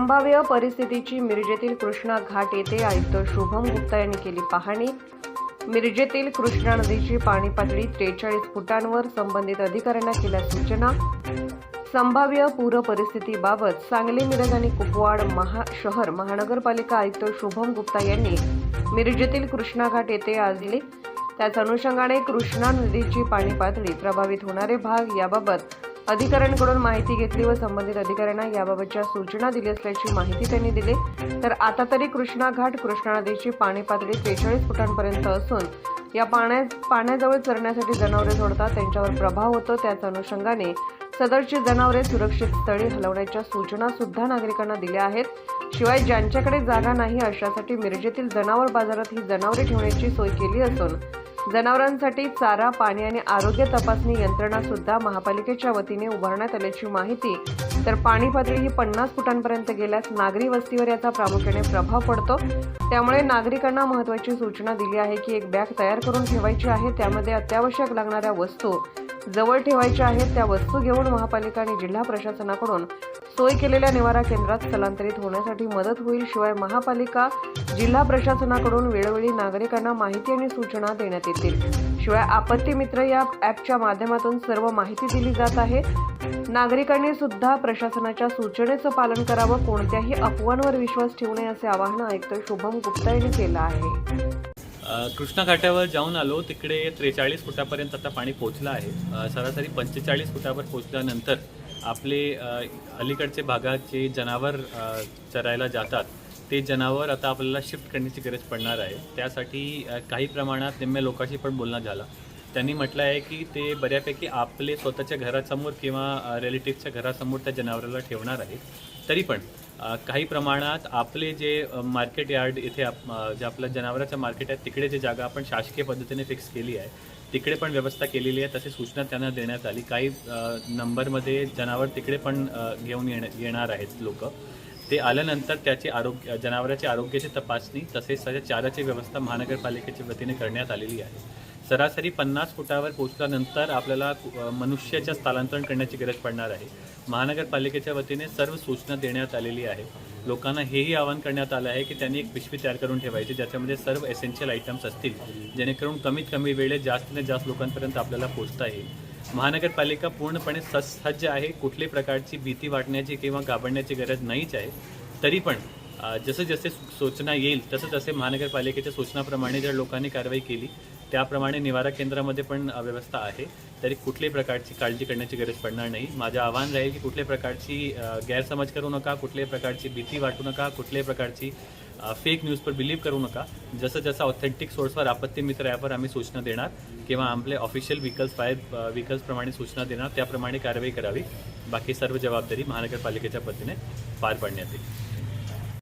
संभाव्य परिस्थितीची मिरजेतील कृष्णा घाट येथे आयुक्त शुभम गुप्ता यांनी केली पाहणी. मिरजेतील कृष्णा नदीची पाणी पातळी त्रेचाळीस फुटांवर संबंधित अधिकाऱ्यांना केल्या सूचना. संभाव्य पूर परिस्थितीबाबत सांगली मिरज आणि कुपवाड महा शहर महानगरपालिका आयुक्त शुभम गुप्ता यांनी मिरजेतील कृष्णा घाट येथे आज दिली त्याच अनुषंगाने कृष्णा नदीची पाणी पातळी प्रभावित होणारे भाग याबाबत अधिकाऱ्यांकडून माहिती घेतली व संबंधित अधिकाऱ्यांना याबाबतच्या सूचना दिली असल्याची माहिती त्यांनी दिली. तर आता तरी कृष्णा घाट कृष्णा नदीची पाणी पातळी त्रेचाळीस फुटांपर्यंत असून या पाण्या पाण्याजवळ चरण्यासाठी जनावरे सोडतात त्यांच्यावर प्रभाव होतो. त्याच अनुषंगाने सदरची जनावरे सुरक्षित स्थळी हलवण्याच्या सूचना सुद्धा नागरिकांना दिल्या आहेत. शिवाय ज्यांच्याकडे जागा नाही अशासाठी मिरजेतील जनावर बाजारात ही जनावरे ठेवण्याची सोय केली असून जनावरांसाठी चारा पाणी आणि आरोग्य तपासणी यंत्रणा सुद्धा महापालिकेच्या वतीने उभारण्यात आल्याची माहिती. तर पाणी पातळी ही पन्नास फुटांपर्यंत गेल्यास नागरी वस्तीवर याचा प्रामुख्याने प्रभाव पडतो. त्यामुळे नागरिकांना महत्त्वाची सूचना दिली आहे की एक बॅग तयार करून ठेवायची आहे त्यामध्ये अत्यावश्यक लागणाऱ्या वस्तू जवळ ठेवायच्या आहेत त्या वस्तू घेऊन महापालिका आणि जिल्हा प्रशासनाकडून सोय केलेल्या निवारा केंद्रात स्थलांतरित होण्यासाठी मदत होईल शिवाय महापालिका जिल्हा प्रशासनाकडून वेळोवेळी नागरिकांना माहिती आणि सूचना देण्यात येतील. शिवाय आपत्ती मित्र या ॲपच्या माध्यमातून सर्व माहिती दिली जात आहे. नागरिकांनी सुद्धा प्रशासनाच्या सूचनेचं पालन करावं कोणत्याही अफवांवर विश्वास ठेवू नये असे आवाहन आयुक्त शुभम गुप्ता यांनी केलं आहे. अ, कृष्णा घाटावर जाऊन आलो तिकडे त्रेचाळीस फुटापर्यंत आता पाणी पोहोचलं आहे. सरासरी पंचेचाळीस फुटावर पोहोचल्यानंतर आपले अलीकडचे भागात जे जनावर चरायला जातात ते जनावर आता आपल्याला शिफ्ट करण्याची गरज पडणार आहे. त्यासाठी काही प्रमाणात निम्म्या लोकांशी पण बोलणं झालं. त्यांनी म्हटलं आहे की ते बऱ्यापैकी आपले स्वतःच्या घरासमोर किंवा रिलेटिव्हच्या घरासमोर त्या जनावराला ठेवणार आहेत. तरी पण काही प्रमाणात आपले जे मार्केट यार्ड इथे आप- जे आपलं जनावराचं मार्केट आहे तिकडे जे जागा आपण शासकीय पद्धतीने फिक्स केली आहे तिकडे पण व्यवस्था केलेली आहे तसे सूचना त्यांना देण्यात आली. काही नंबरमध्ये जनावर तिकडे पण घेऊन येण येणार आहेत लोक. ते आल्यानंतर त्याची आरोग्य जनावराच्या आरोग्याची तपासणी तसेच त्याच्या चाराची व्यवस्था महानगरपालिकेच्या वतीने करण्यात आलेली आहे. सरासरी पन्नास फुटावर पोचल्यानंतर आपल्याला मनुष्याच्या स्थलांतरण करण्याची गरज पडणार आहे. महानगरपालिकेच्या वतीने सर्व सूचना देण्यात आलेली आहे. लोकांना हेही आवाहन करण्यात आलं आहे की त्यांनी एक पिशवी तयार करून ठेवायची ज्याच्यामध्ये सर्व एसेन्शियल आयटम्स असतील जेणेकरून कमीत कमी वेळेत जास्तीत जास्त लोकांपर्यंत आपल्याला पोहोचता येईल. महानगरपालिका पूर्णपणे सज्ज आहे. कुठल्याही प्रकारची भीती वाटण्याची किंवा घाबरण्याची गरज नाहीच आहे. तरी पण जसं जसे सूचना येईल तसं तसे महानगरपालिकेच्या सूचनाप्रमाणे जर लोकांनी कारवाई केली त्याप्रमाणे निवारा केंद्रामध्ये पण व्यवस्था आहे. तरी कुठल्याही प्रकारची काळजी करण्याची गरज पडणार नाही. माझं आव्हान राहील की कुठल्याही प्रकारची गैरसमज करू नका कुठल्याही प्रकारची भीती वाटू नका कुठल्याही प्रकारची फेक न्यूजवर बिलीव्ह करू नका. जसं जसं ऑथेंटिक सोर्सवर आपत्ती मित्र ॲपवर आम्ही सूचना देणार किंवा आपले ऑफिशियल व्हीकल्स फायर व्हीकल्सप्रमाणे सूचना देणार त्याप्रमाणे कारवाई करावी. बाकी सर्व जबाबदारी महानगरपालिकेच्या पद्धतीने पार पाडण्यात येईल.